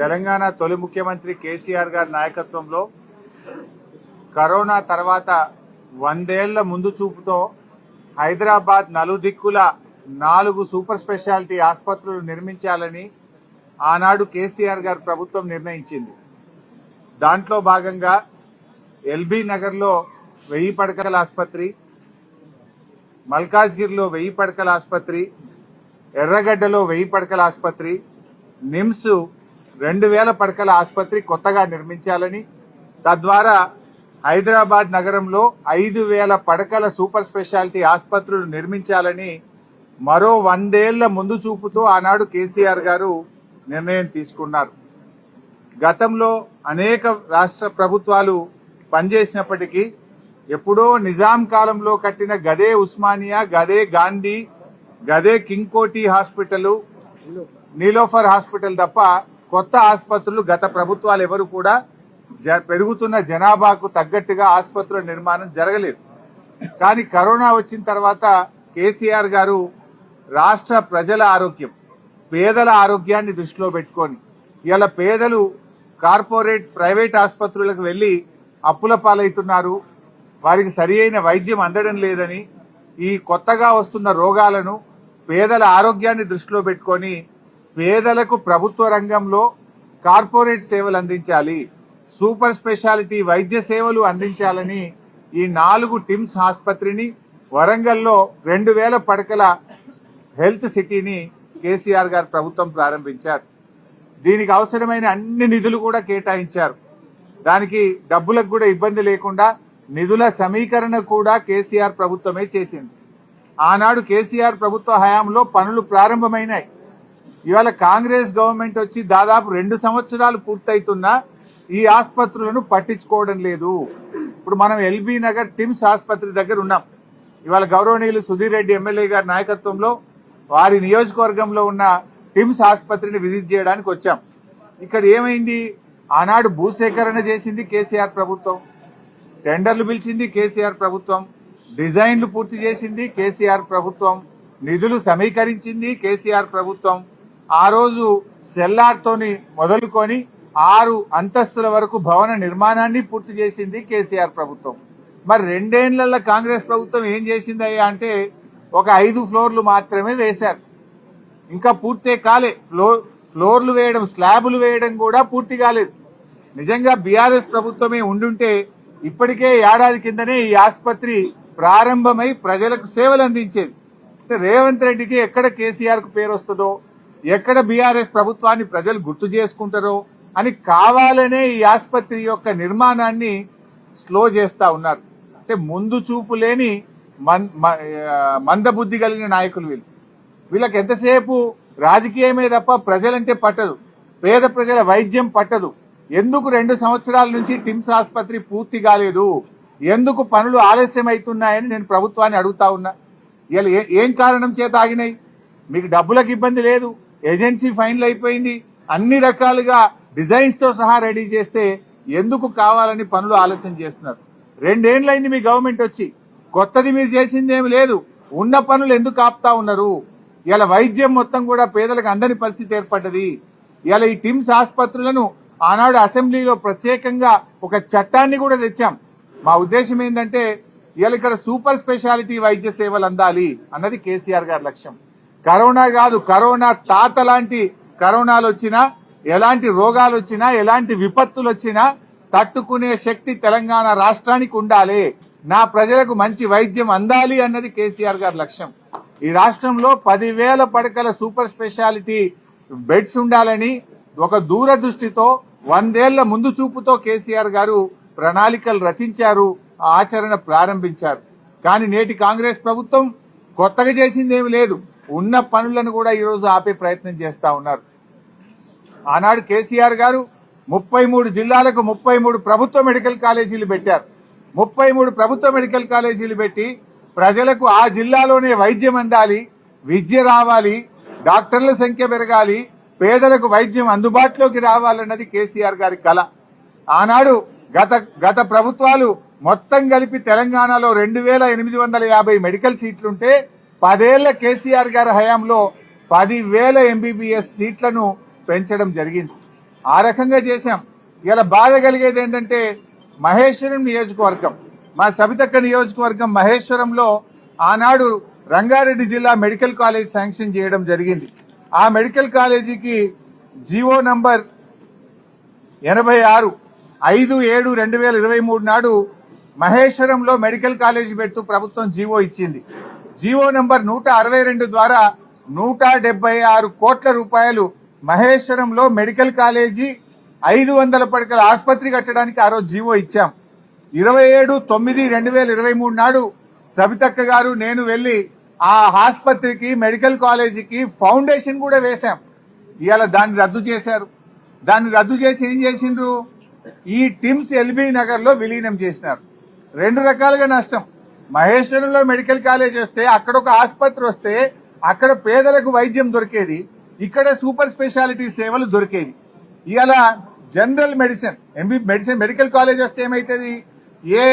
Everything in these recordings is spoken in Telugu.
తెలంగాణ తొలి ముఖ్యమంత్రి కేసీఆర్ గారి నాయకత్వంలో కరోనా తర్వాత వందేళ్ళ ముందు చూపుతో హైదరాబాద్ నలుదిక్కుల నాలుగు సూపర్ స్పెషాలిటీ ఆసుపత్రులు నిర్మించాలని ఆనాడు కేసీఆర్ గారు ప్రభుత్వం నిర్ణయించింది. దాంట్లో భాగంగా ఎల్బీ నగర్లో వెయ్యి పడకల ఆసుపత్రి మల్కాజ్గిరిలో వెయ్యి పడకల ఆసుపత్రి ఎర్రగడ్డలో వెయ్యి పడకల ఆసుపత్రి నిమ్స్ రెండు వేల పడకల ఆసుపత్రి కొత్తగా నిర్మించాలని తద్వారా హైదరాబాద్ నగరంలో ఐదు వేల పడకల సూపర్ స్పెషాలిటీ ఆసుపత్రులు నిర్మించాలని మరో వందేళ్ళ ముందు చూపుతో ఆనాడు కేసీఆర్ గారు నిర్ణయం తీసుకున్నారు. గతంలో అనేక రాష్ట్ర ప్రభుత్వాలు పనిచేసినప్పటికీ ఎప్పుడో నిజాం కాలంలో కట్టిన గదే ఉస్మానియా గదే గాంధీ గదే కింగ్ కోటి హాస్పిటల్ నీలోఫర్ హాస్పిటల్ తప్ప కొత్త ఆసుపత్రులు గత ప్రభుత్వాలు ఎవరు కూడా జ- పెరుగుతున్న జనాభాకు తగ్గట్టుగా ఆసుపత్రుల నిర్మాణం జరగలేదు. కానీ కరోనా వచ్చిన తర్వాత కేసీఆర్ గారు రాష్ట్ర ప్రజల ఆరోగ్యం పేదల ఆరోగ్యాన్ని దృష్టిలో పెట్టుకొని ఇలా పేదలు కార్పొరేట్ ప్రైవేట్ ఆసుపత్రులకు వెళ్ళి అప్పుల పాలవుతున్నారు. వారికి సరి అయిన వైద్యం అందడం లేదని ఈ కొత్తగా వస్తున్న రోగాలను పేదల ఆరోగ్యాన్ని దృష్టిలో పెట్టుకొని పేదలకు ప్రభుత్వ రంగంలో కార్పొరేట్ సేవలు అందించాలి. సూపర్ స్పెషాలిటీ వైద్య సేవలు అందించాలని ఈ నాలుగు టిమ్స్ ఆసుపత్రిని వరంగల్లో రెండు వేల పడకల హెల్త్ సిటీని కేసీఆర్ గారు ప్రభుత్వం ప్రారంభించారు. దీనికి అవసరమైన అన్ని నిధులు కూడా కేటాయించారు. దానికి డబ్బులకు కూడా ఇబ్బంది లేకుండా నిధుల సమీకరణ కూడా కేసీఆర్ ప్రభుత్వమే చేసింది. ఆనాడు కేసీఆర్ ప్రభుత్వ హయాంలో పనులు ప్రారంభమైనాయి. ఇవాళ కాంగ్రెస్ గవర్నమెంట్ వచ్చి దాదాపు రెండు సంవత్సరాలు పూర్తయితున్నా ఈ ఆసుపత్రులను పట్టించుకోవడం లేదు. ఇప్పుడు మనం ఎల్బీ నగర్ టిమ్స్ ఆసుపత్రి దగ్గర ఉన్నాం. ఇవాళ గౌరవనీయులు సుధీర్ రెడ్డి ఎమ్మెల్యే గారి నాయకత్వంలో వారి నియోజకవర్గంలో ఉన్న టిమ్స్ ఆసుపత్రిని విజిట్ చేయడానికి వచ్చాం. ఇక్కడ ఏమైంది? ఆనాడు భూసేకరణ చేసింది కేసీఆర్ ప్రభుత్వం. టెండర్లు పిలిచింది కేసీఆర్ ప్రభుత్వం. డిజైన్లు పూర్తి చేసింది కేసీఆర్ ప్రభుత్వం. నిధులు సమీకరించింది కేసీఆర్ ప్రభుత్వం. ఆ రోజు సెల్లార్తోని మొదలుకొని ఆరు అంతస్తుల వరకు భవన నిర్మాణాన్ని పూర్తి చేసింది కేసీఆర్ ప్రభుత్వం. మరి రెండేళ్ళలో కాంగ్రెస్ ప్రభుత్వం ఏం చేసిందయ్యా అంటే ఒక ఐదు ఫ్లోర్లు మాత్రమే వేశారు. ఇంకా పూర్తే కాలే. ఫ్లోర్ ఫ్లోర్లు వేయడం స్లాబులు వేయడం కూడా పూర్తి కాలేదు. నిజంగా బీఆర్ఎస్ ప్రభుత్వమే ఉండుంటే ఇప్పటికే ఏడాది కిందనే ఈ ఆసుపత్రి ప్రారంభమై ప్రజలకు సేవలు అందించేది. అంటే రేవంత్ రెడ్డికి ఎక్కడ కేసీఆర్కు పేరు వస్తుందో ఎక్కడ బీఆర్ఎస్ ప్రభుత్వాన్ని ప్రజలు గుర్తు చేసుకుంటారో అని కావాలనే ఈ ఆసుపత్రి యొక్క నిర్మాణాన్ని స్లో చేస్తా ఉన్నారు. అంటే ముందు చూపు లేని మన్- మ- మందబుద్ధి కలిగిన నాయకులు వీళ్ళు. వీళ్ళకి ఎంతసేపు రాజకీయమే తప్ప ప్రజలంటే పట్టదు. పేద ప్రజల వైద్యం పట్టదు. ఎందుకు రెండు సంవత్సరాల నుంచి టిమ్స్ ఆసుపత్రి పూర్తి కాలేదు? ఎందుకు పనులు ఆలస్యం అవుతున్నాయని నేను ప్రభుత్వాన్ని అడుగుతా ఉన్నా. ఇలా ఏం కారణం చేత ఆగినాయి? మీకు డబ్బులకు ఇబ్బంది లేదు. ఏజెన్సీ ఫైనల్ అయిపోయింది. అన్ని రకాలుగా డిజైన్స్తో సహా రెడీ చేస్తే ఎందుకు కావాలని పనులు ఆలస్యం చేస్తున్నారు. రెండేళ్ళైంది మీ గవర్నమెంట్ వచ్చి కొత్తది మీరు చేసింది ఏమి లేదు ఉన్న పనులు ఎందుకు ఆపుతా ఉన్నారు? ఇలా వైద్యం మొత్తం కూడా పేదలకు అందని పరిస్థితి ఏర్పడ్డది. ఇలా ఈ టిమ్స్ ఆసుపత్రులను ఆనాడు అసెంబ్లీలో ప్రత్యేకంగా ఒక చట్టాన్ని కూడా తెచ్చాం. మా ఉద్దేశం ఏంటంటే ఇలా ఇక్కడ సూపర్ స్పెషాలిటీ వైద్య సేవలు అందాలి అన్నది కేసీఆర్ గారి లక్ష్యం. కరోనా కాదు కరోనా తాత లాంటి కరోనాలు వచ్చినా ఎలాంటి రోగాలు వచ్చినా ఎలాంటి విపత్తులు వచ్చినా తట్టుకునే శక్తి తెలంగాణ రాష్ట్రానికి ఉండాలి. నా ప్రజలకు మంచి వైద్యం అందాలి అన్నది కేసీఆర్ గారి లక్ష్యం. ఈ రాష్ట్రంలో పదివేల పడకల సూపర్ స్పెషాలిటీ బెడ్స్ ఉండాలని ఒక దూరదృష్టితో వందేళ్ళ ముందు చూపుతో కేసీఆర్ గారు ప్రణాళికలు రచించారు ఆ ఆచరణ ప్రారంభించారు. కానీ నేటి కాంగ్రెస్ ప్రభుత్వం కొత్తగా చేసింది ఏమి లేదు. ఉన్న పనులను కూడా ఈరోజు ఆపే ప్రయత్నం చేస్తా ఉన్నారు. ఆనాడు కేసీఆర్ గారు ముప్పై మూడు జిల్లాలకు ముప్పై మూడు ప్రభుత్వ మెడికల్ కాలేజీలు పెట్టారు. ముప్పై మూడు ప్రభుత్వ మెడికల్ కాలేజీలు పెట్టి ప్రజలకు ఆ జిల్లాలోనే వైద్యం అందాలి విద్య రావాలి డాక్టర్ల సంఖ్య పెరగాలి పేదలకు వైద్యం అందుబాటులోకి రావాలన్నది కేసీఆర్ గారి కళ ఆనాడు గత గత ప్రభుత్వాలు మొత్తం కలిపి తెలంగాణలో రెండు వేల ఎనిమిది వందల యాభై మెడికల్ సీట్లుంటే పదేళ్ళ కేసీఆర్ గారి హయాంలో పదివేల ఎంబీబీఎస్ సీట్లను పెంచడం జరిగింది. ఆ రకంగా చేశాం. ఇలా బాధ కలిగేది ఏంటంటే మహేశ్వరం నియోజకవర్గం. మా సబితక్క నియోజకవర్గం మహేశ్వరంలో ఆనాడు రంగారెడ్డి జిల్లా మెడికల్ కాలేజ్ శాంక్షన్ చేయడం జరిగింది. ఆ మెడికల్ కాలేజీకి జీవో నంబర్ ఎనభై ఆరు ఐదు ఏడు రెండు వేల ఇరవై మూడు నాడు మహేశ్వరంలో మెడికల్ కాలేజీ పెట్టు ప్రభుత్వం జీవో ఇచ్చింది. జీవో నంబర్ నూట అరవై రెండు ద్వారా నూట డెబ్బై ఆరు కోట్ల రూపాయలు మహేశ్వరంలో మెడికల్ కాలేజీ ఐదు వందల పడకల ఆసుపత్రి కట్టడానికి ఆ రోజు జీవో ఇచ్చాం. ఇరవై ఏడు తొమ్మిది రెండు వేల ఇరవై మూడు నాడు సబితక్క గారు నేను వెళ్ళి ఆ ఆసుపత్రికి మెడికల్ కాలేజీకి ఫౌండేషన్ కూడా వేశాం. ఇవాళ దాన్ని రద్దు చేశారు. దాన్ని రద్దు చేసి ఏం చేసిండ్రు? ఈ టిమ్స్ ఎల్బీ నగర్లో విలీనం చేసినారు. రెండు రకాలుగా నష్టం. మహేశ్వరంలో మెడికల్ కాలేజ్ వస్తే అక్కడ ఒక ఆసుపత్రి వస్తే అక్కడ పేదలకు వైద్యం దొరికేది. ఇక్కడ సూపర్ స్పెషాలిటీ సేవలు దొరికేది ఇవాళ general medicine MB medicine medical college వస్తే ఏమైతుంది? ఏ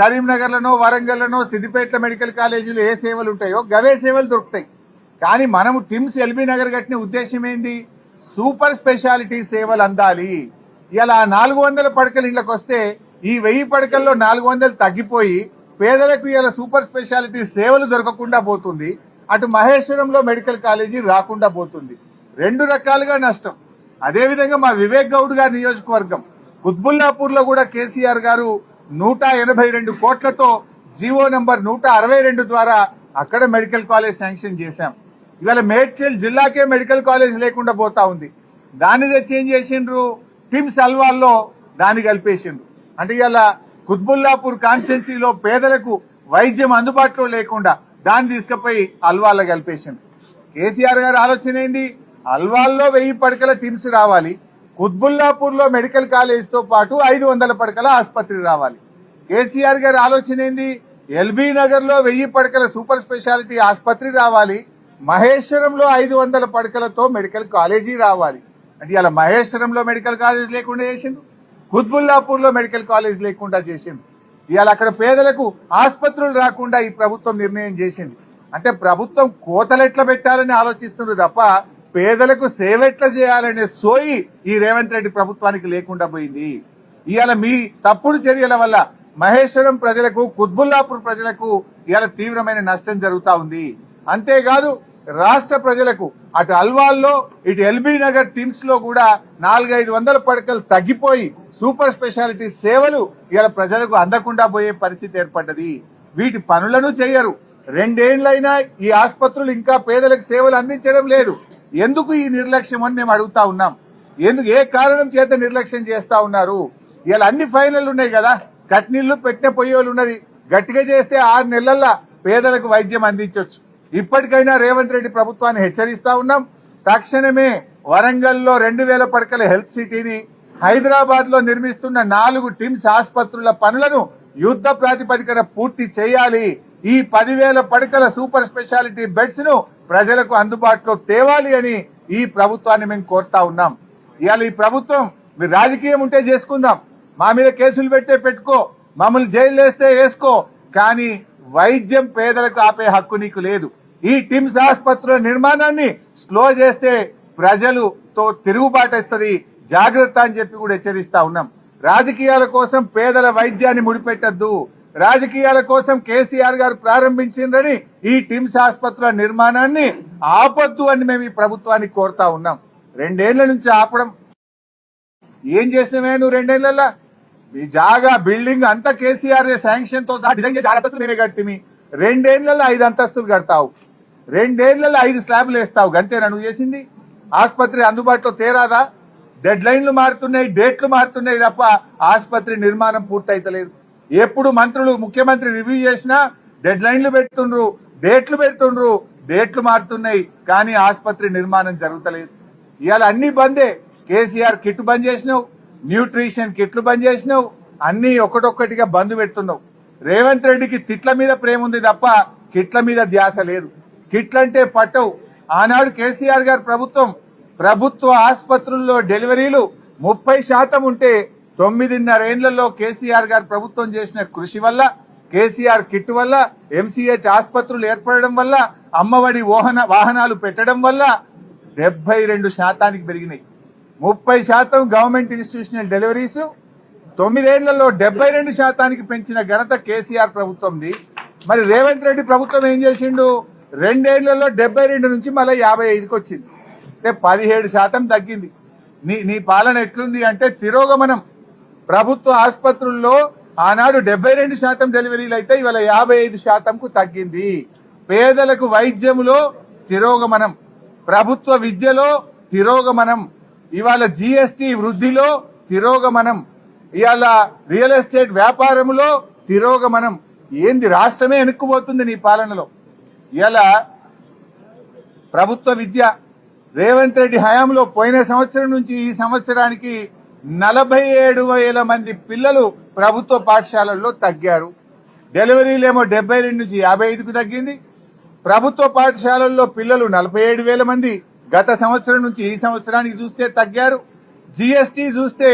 కరీంనగర్లోనో వరంగల్లోనో సిద్దిపేట మెడికల్ కాలేజీలో ఏ సేవలు ఉంటాయో గవే సేవలు దొరుకుతాయి. కానీ మనము టిమ్స్ ఎల్బీ నగర్ కట్టిన ఉద్దేశం ఏంది? సూపర్ స్పెషాలిటీ సేవలు అందాలి. ఇలా నాలుగు వందల పడకలు ఇళ్ళకి వస్తే ఈ వెయ్యి పడకల్లో నాలుగు వందలు తగ్గిపోయి పేదలకు ఇలా సూపర్ స్పెషాలిటీ సేవలు దొరకకుండా పోతుంది. అటు మహేశ్వరంలో మెడికల్ కాలేజీ రాకుండా పోతుంది. రెండు రకాలుగా నష్టం. అదేవిధంగా మా వివేక్ గౌడ్ గారి నియోజకవర్గం. కుత్బుల్లాపూర్లో కూడా కేసీఆర్ గారు నూట ఎనభై రెండు కోట్లతో జీవో నంబర్ నూట అరవై రెండు ద్వారా అక్కడ మెడికల్ కాలేజ్ శాంక్షన్ చేశాం. ఇవాళ మేడ్చల్ జిల్లాకే మెడికల్ కాలేజ్ లేకుండా పోతా ఉంది. దాన్ని తెచ్చి ఏం చేసిండ్రు టిమ్స్ అల్వాల్లో దాన్ని కలిపేసిండ్రు. అంటే ఇవాళ కుత్బుల్లాపూర్ కాన్స్టెన్సీలో పేదలకు వైద్యం అందుబాటులో లేకుండా దాన్ని తీసుకుపోయి అల్వాల్లో కలిపేసిండ్రు కేసీఆర్ గారి ఆలోచన ఏంది? అల్వాల్లో వెయ్యి పడకల టిమ్స్ రావాలి. కుత్బుల్లాపూర్లో మెడికల్ కాలేజీతో పాటు ఐదు వందల పడకల ఆసుపత్రి రావాలి. కేసీఆర్ గారి ఆలోచన ఏంది? ఎల్బీ నగర్లో వెయ్యి పడకల సూపర్ స్పెషాలిటీ ఆసుపత్రి రావాలి. మహేశ్వరంలో ఐదు వందల పడకలతో మెడికల్ కాలేజీ రావాలి. అంటే ఇలా మహేశ్వరంలో మెడికల్ కాలేజ్ లేకుండా చేసిండు. కుత్బుల్లాపూర్లో మెడికల్ కాలేజ్ లేకుండా చేసిండు ఇవాళ అక్కడ పేదలకు ఆసుపత్రులు రాకుండా ఈ ప్రభుత్వం నిర్ణయం చేసింది. అంటే ప్రభుత్వం కోతలు ఎట్లా పెట్టాలని ఆలోచిస్తుంది తప్ప పేదలకు సేవ ఎట్లా చేయాలనే సోయి ఈ రేవంత్ రెడ్డి ప్రభుత్వానికి లేకుండా పోయింది. ఇవాళ మీ తప్పుడు చర్యల వల్ల మహేశ్వరం ప్రజలకు కుత్బుల్లాపూర్ ప్రజలకు ఇవాళ తీవ్రమైన నష్టం జరుగుతా ఉంది. అంతేకాదు రాష్ట్ర ప్రజలకు అటు అల్వాల్లో ఇటు ఎల్బీ నగర్ టీమ్స్లో కూడా నాలుగైదు వందల పడకలు తగ్గిపోయి సూపర్ స్పెషాలిటీ సేవలు ఇవాళ ప్రజలకు అందకుండా పోయే పరిస్థితి ఏర్పడ్డది. వీటి పనులను చేయరు. రెండేళ్ళైనా ఈ ఆసుపత్రులు ఇంకా పేదలకు సేవలు అందించడం లేదు. ఎందుకు ఈ నిర్లక్ష్యం అని మేము అడుగుతా ఉన్నాం. ఎందుకు ఏ కారణం చేత నిర్లక్ష్యం చేస్తా ఉన్నారు? ఇలా అన్ని ఫైనల్ ఉన్నాయి కదా. కట్నీళ్ళు పెట్టిన పొయ్యోలు ఉన్నది. గట్టిగా చేస్తే ఆరు నెలల్లో పేదలకు వైద్యం అందించవచ్చు ఇప్పటికైనా రేవంత్ రెడ్డి ప్రభుత్వాన్ని హెచ్చరిస్తా ఉన్నాం. తక్షణమే వరంగల్లో రెండు వేల పడకల హెల్త్ సిటీని హైదరాబాద్లో నిర్మిస్తున్న నాలుగు టిమ్స్ ఆసుపత్రుల పనులను యుద్ధ ప్రాతిపదికన పూర్తి చేయాలి. ఈ పదివేల పడకల సూపర్ స్పెషాలిటీ బెడ్స్ను ప్రజలకు అందుబాటులో తేవాలి అని ఈ ప్రభుత్వాన్ని మేము కోరుతా ఉన్నాం. ఇవాళ ఈ ప్రభుత్వం మీరు రాజకీయం ఉంటే చేసుకుందాం. మా మీద కేసులు పెట్టే పెట్టుకో. మమ్మల్ని జైలు వేస్తే వేసుకో. కానీ వైద్యం పేదలకు ఆపే హక్కు నీకు లేదు. ఈ టిమ్స్ ఆసుపత్రుల నిర్మాణాన్ని స్లో చేస్తే ప్రజలుతో తిరుగుబాటు వస్తుంది జాగ్రత్త అని చెప్పి కూడా హెచ్చరిస్తా ఉన్నాం. రాజకీయాల కోసం పేదల వైద్యాన్ని ముడిపెట్టద్దు. రాజకీయాల కోసం కేసీఆర్ గారు ప్రారంభించిందని ఈ టిమ్స్ ఆసుపత్రుల నిర్మాణాన్ని ఆపొద్దు అని మేము ఈ ప్రభుత్వాన్ని కోరుతా ఉన్నాం. రెండేళ్ళ నుంచి ఆపడం. ఏం చేసినవే నువ్వు రెండేళ్ళలో మీ జాగా బిల్డింగ్ అంతా కేసీఆర్ శాంక్షన్తో సహా డిజైన్ చేసి ఆరు అంతస్తులు నేనే కట్టిమి. రెండేళ్ళలో ఐదు అంతస్తులు కడతావు. రెండేళ్ళలో ఐదు స్లాబ్లు వేస్తావు. గంటేనా నువ్వు చేసింది? ఆసుపత్రి అందుబాటులో తేరాదా? డెడ్ లైన్లు మారుతున్నాయి డేట్లు మారుతున్నాయి తప్ప ఆసుపత్రి నిర్మాణం పూర్తయితలేదు. ఎప్పుడు మంత్రులు ముఖ్యమంత్రి రివ్యూ చేసినా డెడ్ లైన్లు పెడుతుండ్రు డేట్లు పెడుతుండ్రు డేట్లు మారుతున్నాయి కానీ ఆసుపత్రి నిర్మాణం జరుగుతలేదు. ఇవాళ అన్ని బందే. కేసీఆర్ కిట్ బంద్ చేసినావు న్యూట్రిషన్ కిట్లు బంద్ చేసినావు అన్ని ఒకటొక్కటిగా బంద్ పెడుతున్నావు. రేవంత్ రెడ్డికి తిట్ల మీద ప్రేమ ఉంది తప్ప కిట్ల మీద ధ్యాస లేదు. కిట్లంటే పట్టవు. ఆనాడు కేసీఆర్ గారి ప్రభుత్వం ప్రభుత్వ ఆసుపత్రుల్లో డెలివరీలు ముప్పై శాతం ఉంటే తొమ్మిదిన్నరేళ్ళలో కేసీఆర్ గారు ప్రభుత్వం చేసిన కృషి వల్ల కేసీఆర్ కిట్ వల్ల ఎంసీహెచ్ ఆసుపత్రులు ఏర్పడడం వల్ల అమ్మఒడి వాహన వాహనాలు పెట్టడం వల్ల డెబ్బై రెండు శాతానికి పెరిగినాయి. ముప్పై శాతం గవర్నమెంట్ ఇన్స్టిట్యూషనల్ డెలివరీస్ తొమ్మిదేళ్ళలో డెబ్బై రెండు శాతానికి పెంచిన ఘనత కేసీఆర్ ప్రభుత్వంది. మరి రేవంత్ రెడ్డి ప్రభుత్వం ఏం చేసిండు? రెండేళ్ళలో డెబ్బై రెండు నుంచి మళ్ళీ యాభై ఐదుకి వచ్చింది. అంటే పదిహేడు శాతం తగ్గింది. నీ నీ పాలన ఎట్లుంది అంటే తిరోగమనం. ప్రభుత్వ ఆసుపత్రుల్లో ఆనాడు డెబ్బై రెండు శాతం డెలివరీలు అయితే ఇవాళ యాభై ఐదు శాతంకు తగ్గింది. పేదలకు వైద్యములో తిరోగమనం. ప్రభుత్వ విద్యలో తిరోగమనం. ఇవాళ జిఎస్టి వృద్ధిలో తిరోగమనం. ఇవాళ రియల్ ఎస్టేట్ వ్యాపారంలో తిరోగమనం. ఏంది రాష్ట్రమే వెనుక్కుపోతుంది నీ పాలనలో? ఇలా ప్రభుత్వ విద్య రేవంత్ రెడ్డి హయాంలో పోయిన సంవత్సరం నుంచి ఈ సంవత్సరానికి నలభై ఏడు వేల మంది పిల్లలు ప్రభుత్వ పాఠశాలల్లో తగ్గారు. డెలివరీలేమో డెబ్బై రెండు నుంచి యాభై ఐదుకు తగ్గింది. ప్రభుత్వ పాఠశాలల్లో పిల్లలు నలభై ఏడు వేల మంది గత సంవత్సరం నుంచి ఈ సంవత్సరానికి చూస్తే తగ్గారు. జిఎస్టి చూస్తే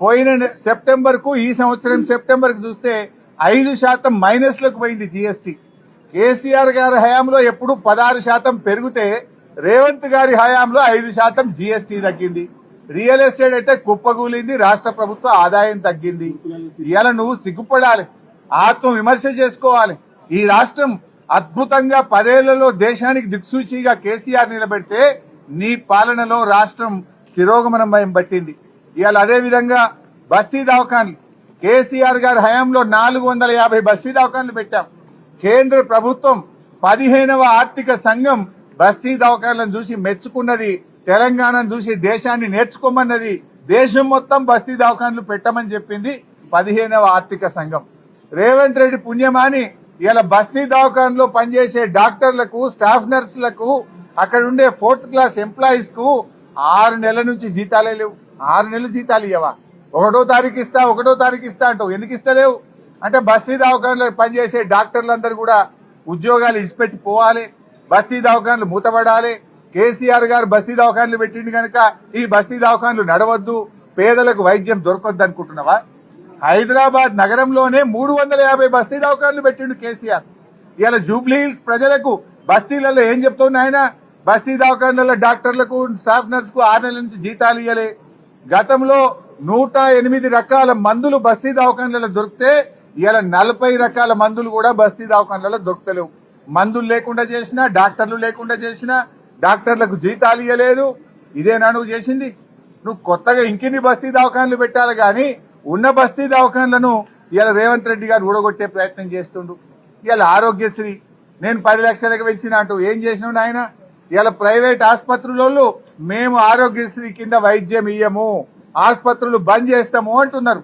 పోయిన సెప్టెంబర్కు ఈ సంవత్సరం సెప్టెంబర్కు చూస్తే ఐదు శాతం మైనస్లోకి పోయింది జిఎస్టి. కేసీఆర్ గారి హయాంలో ఎప్పుడు పదహారు శాతం పెరిగితే రేవంత్ గారి హయాంలో ఐదు శాతం జీఎస్టీ తగ్గింది. రియల్ ఎస్టేట్ అయితే కుప్పగూలింది రాష్ట్ర ప్రభుత్వ ఆదాయం తగ్గింది. ఇవాళ నువ్వు సిగ్గుపడాలి ఆత్మ విమర్శ చేసుకోవాలి. ఈ రాష్ట్రం అద్భుతంగా పదేళ్ళలో దేశానికి దిక్సూచిగా కేసీఆర్ నిలబెడితే నీ పాలనలో రాష్ట్రం తిరోగమనం భయం పట్టింది. ఇవాళ అదే విధంగా బస్తీ దవాఖాన్లు. కేసీఆర్ గారి హయాంలో నాలుగు వందల యాభై బస్తీ దవాఖాన్లు పెట్టాం. కేంద్ర ప్రభుత్వం పదిహేనవ ఆర్థిక సంఘం బస్తీ దవాఖాన్లను చూసి మెచ్చుకున్నది తెలంగాణను చూసి దేశాన్ని నేర్చుకోమన్నది దేశం మొత్తం బస్తీ దవాఖాన్లు పెట్టమని చెప్పింది పదిహేనవ ఆర్థిక సంఘం. రేవంత్ రెడ్డి పుణ్యమాని ఇలా బస్తీ దవాఖాన్లో పనిచేసే డాక్టర్లకు స్టాఫ్ నర్సులకు అక్కడ ఉండే ఫోర్త్ క్లాస్ ఎంప్లాయీస్కు ఆరు నెలల నుంచి జీతాలే లేవు. ఆరు నెలలు జీతాలు ఇవ్వవా ఒకటో తారీఖు ఇస్తా ఒకటో తారీఖు ఇస్తా అంటావు. ఎందుకు ఇస్తలేవు? అంటే బస్తీ దవాఖానలో పనిచేసే డాక్టర్లందరూ కూడా ఉద్యోగాలు ఇచ్చిపెట్టి పోవాలి బస్తీ దవాఖానలు మూతపడాలి. కేసీఆర్ గారు బస్తీ దవాఖాన్లు పెట్టిండు కనుక ఈ బస్తీ దవాఖానలు నడవద్దు పేదలకు వైద్యం దొరకొద్దు అనుకుంటున్నావా? హైదరాబాద్ నగరంలోనే మూడు వందల యాభై బస్తీ దవాఖాన్లు పెట్టిండు కేసీఆర్. ఇలా జూబ్లీ హిల్స్ ప్రజలకు బస్తీలలో ఏం చెప్తున్నా ఆయన బస్తీ దవాఖాన్లలో డాక్టర్లకు స్టాఫ్ నర్స్కు ఆరు నెలల నుంచి జీతాలు ఇవ్వలే గతంలో నూట ఎనిమిది రకాల మందులు బస్తీ దవాఖానలలో దొరికితే ఇలా నలభై రకాల మందులు కూడా బస్తీ దవాఖాన్లలో దొరకలేవు మందులు లేకుండా చేసినా డాక్టర్లు లేకుండా చేసినా డాక్టర్లకు జీతాలు ఇవ్వలేదు ఇదేనా నువ్వు చేసింది. నువ్వు కొత్తగా ఇంకిన్ని బస్తీ దవాఖాన్లు పెట్టాలి గాని ఉన్న బస్తీ దవాఖాన్లను ఇలా రేవంత్ రెడ్డి గారు ఊడగొట్టే ప్రయత్నం చేస్తుండు. ఇలా ఆరోగ్యశ్రీ నేను పది లక్షలకు పెంచిన అంటూ ఏం చేసినావు నాయన? ఇలా ప్రైవేట్ ఆసుపత్రులలో మేము ఆరోగ్యశ్రీ కింద వైద్యం ఇయ్యము ఆసుపత్రులు బంద్ చేస్తాము అంటున్నారు.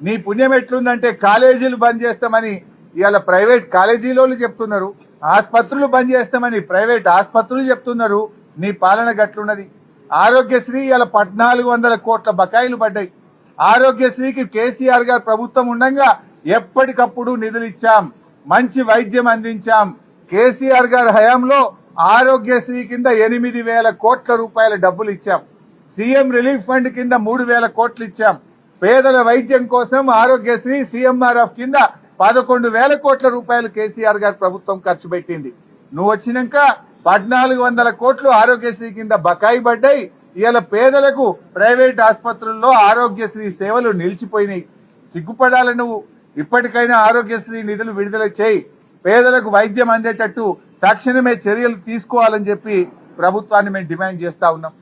నీ పుణ్యం ఎట్లుందంటే కాలేజీలు బంద్ చేస్తామని ఇవాళ ప్రైవేట్ కాలేజీలోళ్ళు చెప్తున్నారు. ఆసుపత్రులు బంద్ చేస్తామని ప్రైవేట్ ఆసుపత్రులు చెప్తున్నారు. నీ పాలన గట్లున్నది. ఆరోగ్యశ్రీ ఇలా పద్నాలుగు వందల కోట్ల బకాయిలు పడ్డాయి. ఆరోగ్యశ్రీకి కేసీఆర్ గారు ప్రభుత్వం ఉండగా ఎప్పటికప్పుడు నిధులు ఇచ్చాం. మంచి వైద్యం అందించాం. కేసీఆర్ గారి హయాంలో ఆరోగ్యశ్రీ కింద ఎనిమిది వేల కోట్ల రూపాయల డబ్బులు ఇచ్చాం. సీఎం రిలీఫ్ ఫండ్ కింద మూడు వేల కోట్లు ఇచ్చాం. పేదల వైద్యం కోసం ఆరోగ్యశ్రీ సీఎంఆర్ఎఫ్ కింద పదకొండు వేల కోట్ల రూపాయలు కేసీఆర్ గారు ప్రభుత్వం ఖర్చు పెట్టింది. నువ్వు వచ్చినాక పద్నాలుగు వందల కోట్లు ఆరోగ్యశ్రీ కింద బకాయి పడ్డాయి. ఇవాళ పేదలకు ప్రైవేట్ ఆసుపత్రుల్లో ఆరోగ్యశ్రీ సేవలు నిలిచిపోయినాయి. సిగ్గుపడాలి నువ్వు. ఇప్పటికైనా ఆరోగ్యశ్రీ నిధులు విడుదల చేయి. పేదలకు వైద్యం అందేటట్టు తక్షణమే చర్యలు తీసుకోవాలని చెప్పి ప్రభుత్వాన్ని మేము డిమాండ్ చేస్తా ఉన్నాం.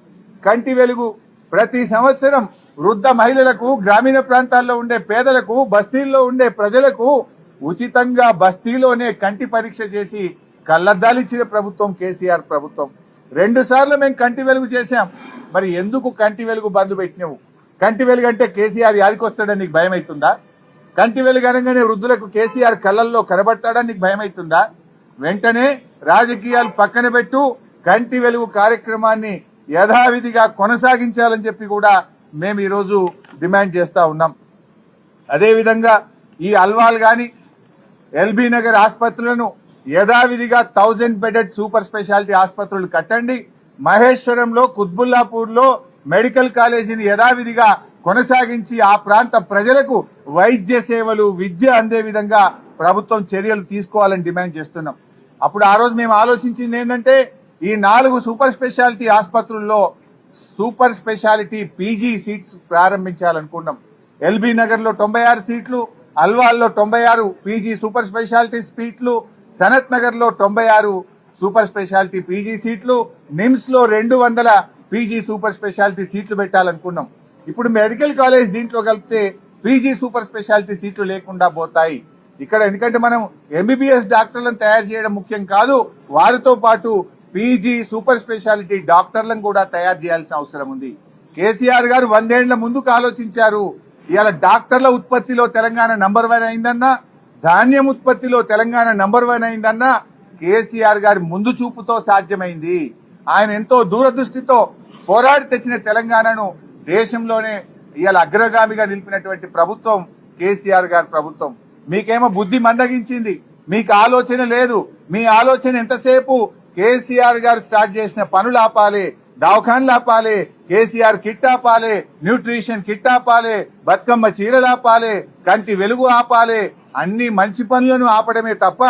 కంటి వెలుగు ప్రతి సంవత్సరం వృద్ధ మహిళలకు గ్రామీణ ప్రాంతాల్లో ఉండే పేదలకు బస్తీల్లో ఉండే ప్రజలకు ఉచితంగా బస్తీలోనే కంటి పరీక్ష చేసి కళ్ళద్దాలిచ్చిన ప్రభుత్వం కేసీఆర్ ప్రభుత్వం. రెండు సార్లు మేము కంటి వెలుగు చేశాం. మరి ఎందుకు కంటి వెలుగు బంద్ పెట్టినావు? కంటి వెలుగు అంటే కేసీఆర్ యాదికొస్తాడని నీకు భయం అవుతుందా కంటి వెలుగు అనగానే వృద్ధులకు కేసీఆర్ కళ్ళల్లో కనబడతాడని నీకు భయం అవుతుందా వెంటనే రాజకీయాలు పక్కన పెట్టు కంటి వెలుగు కార్యక్రమాన్ని యథావిధిగా కొనసాగించాలని చెప్పి కూడా మేము ఈరోజు డిమాండ్ చేస్తా ఉన్నాం. అదేవిధంగా ఈ అల్వాల్ గాని ఎల్బీ నగర్ ఆసుపత్రులను యథావిధిగా థౌజండ్ బెడెడ్ సూపర్ స్పెషాలిటీ ఆసుపత్రులు కట్టండి. మహేశ్వరంలో కుత్బుల్లాపూర్లో మెడికల్ కాలేజీని యథావిధిగా కొనసాగించి ఆ ప్రాంత ప్రజలకు వైద్య సేవలు విద్య అందే విధంగా ప్రభుత్వం చర్యలు తీసుకోవాలని డిమాండ్ చేస్తున్నాం. అప్పుడు ఆ రోజు మేము ఆలోచించింది ఏంటంటే ఈ నాలుగు సూపర్ స్పెషాలిటీ ఆసుపత్రుల్లో సూపర్ స్పెషాలిటీ పీజీ సీట్స్ ప్రారంభించాలనుకున్నాం. ఎల్బీ నగర్లో తొంభై ఆరు సీట్లు అల్వాల్లో తొంభై ఆరు పీజీ సూపర్ స్పెషాలిటీ సీట్లు సనత్ నగర్లో తొంభై ఆరు సూపర్ స్పెషాలిటీ పీజీ సీట్లు నిమ్స్లో రెండు వందల పీజీ సూపర్ స్పెషాలిటీ సీట్లు పెట్టాలనుకున్నాం. ఇప్పుడు మెడికల్ కాలేజ్ దీంట్లో కలిపితే పీజీ సూపర్ స్పెషాలిటీ సీట్లు లేకుండా పోతాయి. ఇక్కడ ఎందుకంటే మనం ఎంబీబీఎస్ డాక్టర్లను తయారు చేయడం ముఖ్యం కాదు వారితో పాటు పీజీ సూపర్ స్పెషాలిటీ డాక్టర్లను కూడా తయారు చేయాల్సిన అవసరం ఉంది. కేసీఆర్ గారు వందేళ్ళ ముందుకు ఆలోచించారు. ఇవాళ డాక్టర్ల ఉత్పత్తిలో తెలంగాణ నంబర్ వన్ అయిందన్నా ధాన్యం ఉత్పత్తిలో తెలంగాణ నంబర్ వన్ అయిందన్నా కేసీఆర్ గారి ముందు చూపుతో సాధ్యమైంది. ఆయన ఎంతో దూరదృష్టితో పోరాడి తెచ్చిన తెలంగాణను దేశంలోనే ఇవాళ అగ్రగామిగా నిలిపినటువంటి ప్రభుత్వం కేసీఆర్ గారి ప్రభుత్వం. మీకేమో బుద్ధి మందగించింది. మీకు ఆలోచన లేదు. మీ ఆలోచన ఎంతసేపు కేసీఆర్ గారు స్టార్ట్ చేసిన పనులు ఆపాలి దవాఖాన్లు ఆపాలి కేసీఆర్ కిట్ ఆపాలి న్యూట్రిషన్ కిట్ ఆపాలి బతుకమ్మ చీరలు ఆపాలి కంటి వెలుగు ఆపాలి అన్ని మంచి పనులను ఆపడమే తప్ప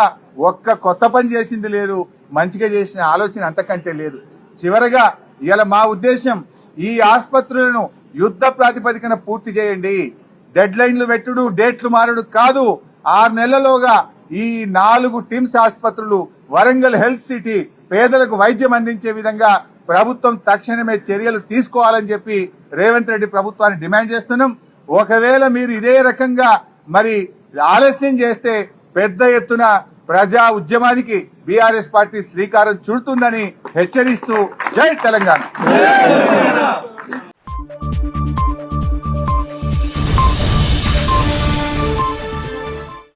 ఒక్క కొత్త పని చేసింది లేదు మంచిగా చేసిన ఆలోచన అంతకంటే లేదు. చివరగా ఇలా మా ఉద్దేశం ఈ ఆసుపత్రులను యుద్ధ ప్రాతిపదికన పూర్తి చేయండి. డెడ్ లైన్లు పెట్టుడు డేట్లు మారడు కాదు ఆరు నెలలోగా ఈ నాలుగు టిమ్స్ ఆసుపత్రులు వరంగల్ హెల్త్ సిటీ పేదలకు వైద్యం అందించే విధంగా ప్రభుత్వం తక్షణమే చర్యలు తీసుకోవాలని చెప్పి రేవంత్ రెడ్డి ప్రభుత్వాన్ని డిమాండ్ చేస్తున్నాం. ఒకవేళ మీరు ఇదే రకంగా మరి ఆలస్యం చేస్తే పెద్ద ఎత్తున ప్రజా ఉద్యమానికి బీఆర్ఎస్ పార్టీ శ్రీకారం చుడుతుందని హెచ్చరిస్తూ జై తెలంగాణ.